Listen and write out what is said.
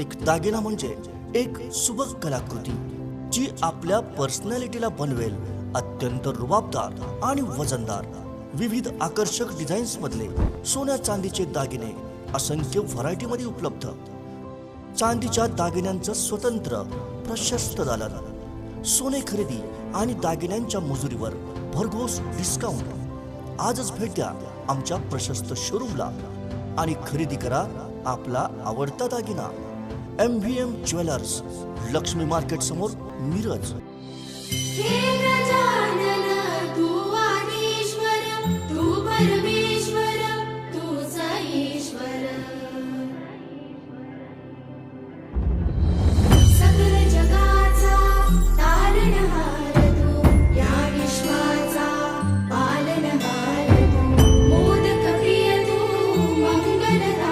एक दागिना म्हणजे एक सुबक कलाकृती जी आपल्या पर्सनॅलिटीला बनवेल अत्यंत रुबाबदार आणि वजनदार. विविध आकर्षक डिझाईन्स मधले सोन्या चांदीचे दागिने असंख्य व्हरायटी मध्ये उपलब्ध. चांदीच्या दागिन्यांचं स्वतंत्र प्रशस्त दालन. सोने खरेदी आणि दागिन्यांच्या मजुरीवर भरघोस डिस्काउंट आजच भेट द्या आमच्या प्रशस्त शोरूमला आणि खरेदी करा आपला आवडता दागिना. एमव्हीएम ज्वेलर्स लक्ष्मी मार्केट समोर मिरज Thank you.